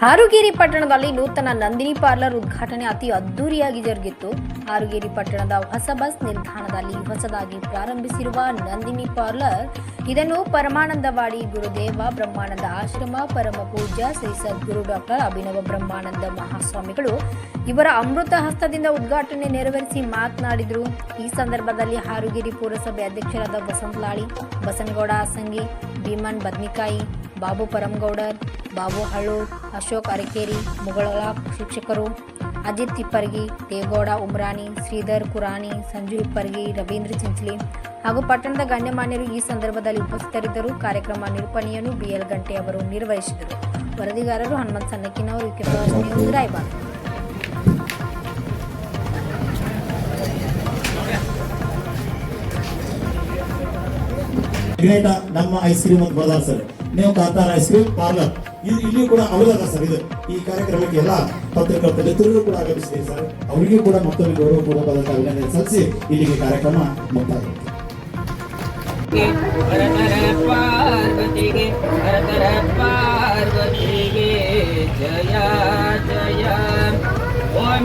ಹಾರುಗೇರಿ ಪಟ್ಟಣದಲ್ಲಿ ನೂತನ ನಂದಿನಿ ಪಾರ್ಲರ್ ಉದ್ಘಾಟನೆ ಅತಿ ಅದ್ದೂರಿಯಾಗಿ ಜರುಗಿತ್ತು. ಹಾರುಗೇರಿ ಪಟ್ಟಣದ ಹೊಸ ಬಸ್ ನಿಲ್ದಾಣದಲ್ಲಿ ಹೊಸದಾಗಿ ಪ್ರಾರಂಭಿಸಿರುವ ನಂದಿನಿ ಪಾರ್ಲರ್, ಇದನ್ನು ಪರಮಾನಂದವಾಡಿ ಗುರುದೇವ ಬ್ರಹ್ಮಾನಂದ ಆಶ್ರಮ, ಪರಮ ಪೂಜ್ಯ ಶ್ರೀ ಸದ್ಗುರು ಡಾಕ್ಟರ್ ಅಭಿನವ ಬ್ರಹ್ಮಾನಂದ ಮಹಾಸ್ವಾಮಿಗಳು ಇವರ ಅಮೃತ ಹಸ್ತದಿಂದ ಉದ್ಘಾಟನೆ ನೆರವೇರಿಸಿ ಮಾತನಾಡಿದರು. ಈ ಸಂದರ್ಭದಲ್ಲಿ ಹಾರುಗೇರಿ ಪುರಸಭೆ ಅಧ್ಯಕ್ಷರಾದ ವಸಂತಲಾಳಿ, ಬಸನಗೌಡ ಅಸಂಗಿ ಭೀಮನ್ ಬದ್ನಿಕಾಯಿ ಬಾಬು ಪರಮಗೌಡರ್, ಬಾಬು ಹಳ್ಳು, ಅಶೋಕ್ ಅರಕೇರಿ ಮುಗಳ ಶಿಕ್ಷಕರು, ಅಜಿತ್ ಇಪ್ಪರ್ಗಿ ದೇವಗೌಡ ಉಮ್ರಾನಿ ಶ್ರೀಧರ್ ಕುರಾಣಿ ಸಂಜು ಇಪ್ಪರ್ಗಿ ರವೀಂದ್ರ ಚಿಂಚಲಿ ಹಾಗೂ ಪಟ್ಟಣದ ಗಣ್ಯಮಾನ್ಯರು ಈ ಸಂದರ್ಭದಲ್ಲಿ ಉಪಸ್ಥಿತರಿದ್ದರು ಕಾರ್ಯಕ್ರಮ ನಿರೂಪಣೆಯನ್ನು ಬಿಎಲ್ ಗಂಟೆ ಅವರು ನಿರ್ವಹಿಸಿದರು. ವರದಿಗಾರರು ಹನುಮಂತ್ ಸನ್ನಕ್ಕಿನವರು ನ್ಯೂಸ್, ರಾಯಬಾಗ್. ನಮ್ಮ ಐಸ್ ಕ್ರೀಮ್ ಬರದಾರ್ ಸರ್. ನೀವು ಕಾಂತಾರ ಐಸ್ ಕ್ರೀಮ್ ಪಾರ್ಲರ್ ಇದು ಇಲ್ಲಿ ಕೂಡ ಅವರಲ್ಲ ಸರ್ ಇದು? ಈ ಕಾರ್ಯಕ್ರಮಕ್ಕೆ ಎಲ್ಲ ಪತ್ರಕರ್ತ ಮಿತ್ರರು ಕೂಡ ಆಗಮಿಸಿದೆ ಸರ್. ಅವರಿಗೆ ಕೂಡ ಮತ್ತೊಮ್ಮೆ ಗೌರವಪೂರ್ವಕವಾದಂತಹ ಅಭಿನಂದನೆ ಸಲ್ಲಿಸಿ ಇಲ್ಲಿಗೆ ಕಾರ್ಯಕ್ರಮ ಮುಕ್ತಾಯ ಪಾರ್ವತಿಗೆ ಪಾರ್ವತಿಗೆ, ಜಯ ಜಯ. ಓಂ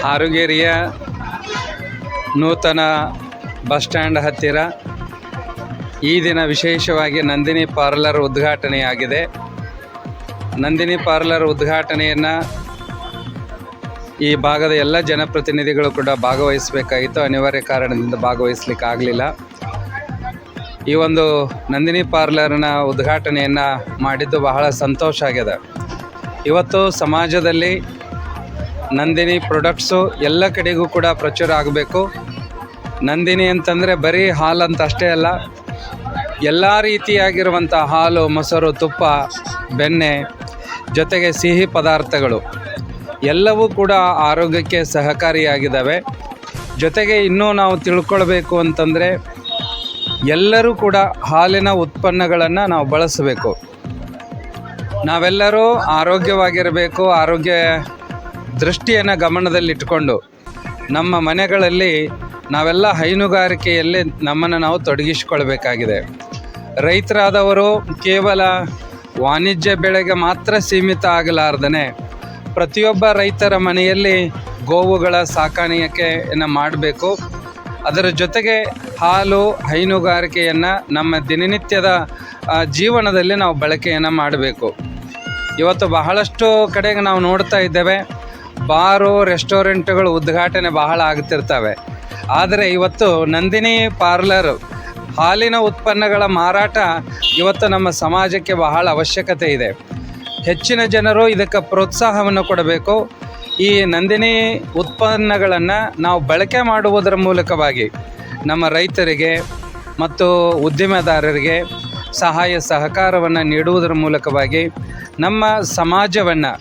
ಹಾರುಗೇರಿಯ ನೂತನ ಬಸ್ ಸ್ಟ್ಯಾಂಡ್ ಹತ್ತಿರ ಈ ದಿನ ವಿಶೇಷವಾಗಿ ನಂದಿನಿ ಪಾರ್ಲರ್ ಉದ್ಘಾಟನೆಯಾಗಿದೆ. ನಂದಿನಿ ಪಾರ್ಲರ್ ಉದ್ಘಾಟನೆಯನ್ನು ಈ ಭಾಗದ ಎಲ್ಲ ಜನಪ್ರತಿನಿಧಿಗಳು ಕೂಡ ಭಾಗವಹಿಸಬೇಕಾಗಿತ್ತು. ಅನಿವಾರ್ಯ ಕಾರಣದಿಂದ ಭಾಗವಹಿಸಲಿಕ್ಕೆ ಆಗಲಿಲ್ಲ. ಈ ಒಂದು ನಂದಿನಿ ಪಾರ್ಲರ್ನ ಉದ್ಘಾಟನೆಯನ್ನು ಮಾಡಿದ್ದು ಬಹಳ ಸಂತೋಷ ಆಗಿದೆ ಇವತ್ತು ಸಮಾಜದಲ್ಲಿ ನಂದಿನಿ ಪ್ರೊಡಕ್ಟ್ಸು ಎಲ್ಲ ಕಡೆಗೂ ಕೂಡ ಪ್ರಚುರ ಆಗಬೇಕು. ನಂದಿನಿ ಅಂತಂದರೆ ಬರೀ ಹಾಲು ಅಂತ ಅಷ್ಟೇ ಅಲ್ಲ, ಎಲ್ಲ ರೀತಿಯಾಗಿರುವಂಥ ಹಾಲು, ಮೊಸರು, ತುಪ್ಪ, ಬೆಣ್ಣೆ, ಜೊತೆಗೆ ಸಿಹಿ ಪದಾರ್ಥಗಳು ಎಲ್ಲವೂ ಕೂಡ ಆರೋಗ್ಯಕ್ಕೆ ಸಹಕಾರಿಯಾಗಿದ್ದಾವೆ. ಜೊತೆಗೆ ಇನ್ನೂ ನಾವು ತಿಳ್ಕೊಳ್ಬೇಕು ಅಂತಂದರೆ ಎಲ್ಲರೂ ಕೂಡ ಹಾಲಿನ ಉತ್ಪನ್ನಗಳನ್ನು ನಾವು ಬಳಸಬೇಕು. ನಾವೆಲ್ಲರೂ ಆರೋಗ್ಯವಾಗಿರಬೇಕು, ಆರೋಗ್ಯ ದೃಷ್ಟಿಯನ್ನು ಗಮನದಲ್ಲಿಟ್ಟುಕೊಂಡು ನಮ್ಮ ಮನೆಗಳಲ್ಲಿ ನಾವೆಲ್ಲ ಹೈನುಗಾರಿಕೆಯಲ್ಲಿ ನಮ್ಮನ್ನು ನಾವು ತೊಡಗಿಸಿಕೊಳ್ಬೇಕಾಗಿದೆ. ರೈತರಾದವರು ಕೇವಲ ವಾಣಿಜ್ಯ ಬೆಳೆಗೆ ಮಾತ್ರ ಸೀಮಿತ ಆಗಲಾರ್ದೇ ಪ್ರತಿಯೊಬ್ಬ ರೈತರ ಮನೆಯಲ್ಲಿ ಗೋವುಗಳ ಸಾಕಾಣಿಕೆಯನ್ನು ಮಾಡಬೇಕು. ಅದರ ಜೊತೆಗೆ ಹಾಲು, ಹೈನುಗಾರಿಕೆಯನ್ನು ನಮ್ಮ ದಿನನಿತ್ಯದ ಜೀವನದಲ್ಲಿ ನಾವು ಬಳಕೆಯನ್ನು ಮಾಡಬೇಕು. ಇವತ್ತು ಬಹಳಷ್ಟು ಕಡೆಗೆ ನಾವು ನೋಡ್ತಾ ಇದ್ದೇವೆ. ಬಾರು ರೆಸ್ಟೋರೆಂಟ್ಗಳು ಉದ್ಘಾಟನೆ ಬಹಳ ಆಗ್ತಿರ್ತವೆ. ಆದರೆ ಇವತ್ತು ನಂದಿನಿ ಪಾರ್ಲರ್ ಹಾಲಿನ ಉತ್ಪನ್ನಗಳ ಮಾರಾಟ ಇವತ್ತು ನಮ್ಮ ಸಮಾಜಕ್ಕೆ ಬಹಳ ಅವಶ್ಯಕತೆ ಇದೆ. ಹೆಚ್ಚಿನ ಜನರು ಇದಕ್ಕೆ ಪ್ರೋತ್ಸಾಹವನ್ನು ಕೊಡಬೇಕು. ಈ ನಂದಿನಿ ಉತ್ಪನ್ನಗಳನ್ನು ನಾವು ಬಳಕೆ ಮಾಡುವುದರ ಮೂಲಕವಾಗಿ ನಮ್ಮ ರೈತರಿಗೆ ಮತ್ತು ಉದ್ದಿಮೆದಾರರಿಗೆ ಸಹಾಯ ಸಹಕಾರವನ್ನು ನೀಡುವುದರ ಮೂಲಕವಾಗಿ ನಮ್ಮ ಸಮಾಜವನ್ನು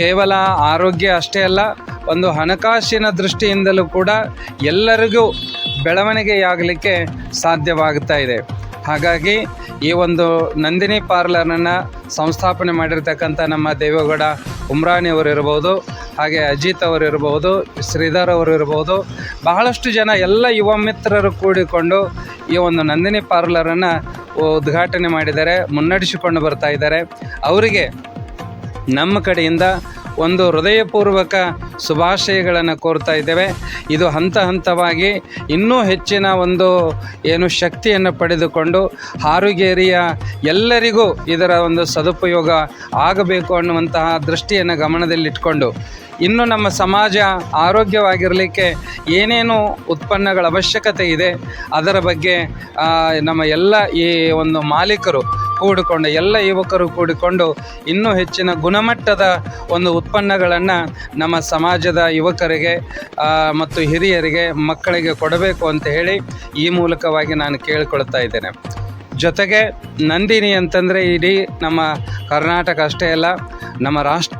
ಕೇವಲ ಆರೋಗ್ಯ ಅಷ್ಟೇ ಅಲ್ಲ, ಒಂದು ಹಣಕಾಸಿನ ದೃಷ್ಟಿಯಿಂದಲೂ ಕೂಡ ಎಲ್ಲರಿಗೂ ಬೆಳವಣಿಗೆಯಾಗಲಿಕ್ಕೆ ಸಾಧ್ಯವಾಗ್ತಾ ಇದೆ. ಹಾಗಾಗಿ ಈ ಒಂದು ನಂದಿನಿ ಪಾರ್ಲರನ್ನು ಸಂಸ್ಥಾಪನೆ ಮಾಡಿರ್ತಕ್ಕಂಥ ನಮ್ಮ ದೇವೇಗೌಡ ಉಮ್ರಾಣಿ ಅವರು ಇರ್ಬೋದು, ಹಾಗೆ ಅಜಿತ್ ಅವರು ಇರ್ಬೋದು, ಶ್ರೀಧರ್ ಅವರು ಇರ್ಬೋದು, ಬಹಳಷ್ಟು ಜನ ಎಲ್ಲ ಯುವ ಮಿತ್ರರು ಕೂಡಿಕೊಂಡು ಈ ಒಂದು ನಂದಿನಿ ಪಾರ್ಲರನ್ನು ಉದ್ಘಾಟನೆ ಮಾಡಿದ್ದಾರೆ, ಮುನ್ನಡೆಸಿಕೊಂಡು ಬರ್ತಾ ಇದ್ದಾರೆ. ಅವರಿಗೆ ನಮ್ಮ ಕಡೆಯಿಂದ ಒಂದು ಹೃದಯಪೂರ್ವಕ ಶುಭಾಶಯಗಳನ್ನು ಕೋರ್ತಾ ಇದ್ದೇವೆ. ಇದು ಹಂತ ಹಂತವಾಗಿ ಇನ್ನೂ ಹೆಚ್ಚಿನ ಒಂದು ಏನು ಶಕ್ತಿಯನ್ನು ಪಡೆದುಕೊಂಡು ಹಾರುಗೇರಿಯ ಎಲ್ಲರಿಗೂ ಇದರ ಒಂದು ಸದುಪಯೋಗ ಆಗಬೇಕು ಅನ್ನುವಂತಹ ದೃಷ್ಟಿಯನ್ನು ಗಮನದಲ್ಲಿಟ್ಕೊಂಡು ಇನ್ನು ನಮ್ಮ ಸಮಾಜ ಆರೋಗ್ಯವಾಗಿರಲಿಕ್ಕೆ ಏನೇನು ಉತ್ಪನ್ನಗಳ ಅವಶ್ಯಕತೆ ಇದೆ, ಅದರ ಬಗ್ಗೆ ನಮ್ಮ ಎಲ್ಲ ಈ ಒಂದು ಮಾಲೀಕರು ಕೂಡಿಕೊಂಡು, ಎಲ್ಲ ಯುವಕರು ಕೂಡಿಕೊಂಡು ಇನ್ನೂ ಹೆಚ್ಚಿನ ಗುಣಮಟ್ಟದ ಒಂದು ಉತ್ಪನ್ನಗಳನ್ನು ನಮ್ಮ ಸಮಾಜದ ಯುವಕರಿಗೆ ಮತ್ತು ಹಿರಿಯರಿಗೆ, ಮಕ್ಕಳಿಗೆ ಕೊಡಬೇಕು ಅಂತ ಹೇಳಿ ಈ ಮೂಲಕವಾಗಿ ನಾನು ಕೇಳಿಕೊಳ್ತಾ ಇದ್ದೇನೆ. ಜೊತೆಗೆ ನಂದಿನಿ ಅಂತಂದರೆ ಇಡೀ ನಮ್ಮ ಕರ್ನಾಟಕ ಅಷ್ಟೇ ಅಲ್ಲ, ನಮ್ಮ ರಾಷ್ಟ್ರ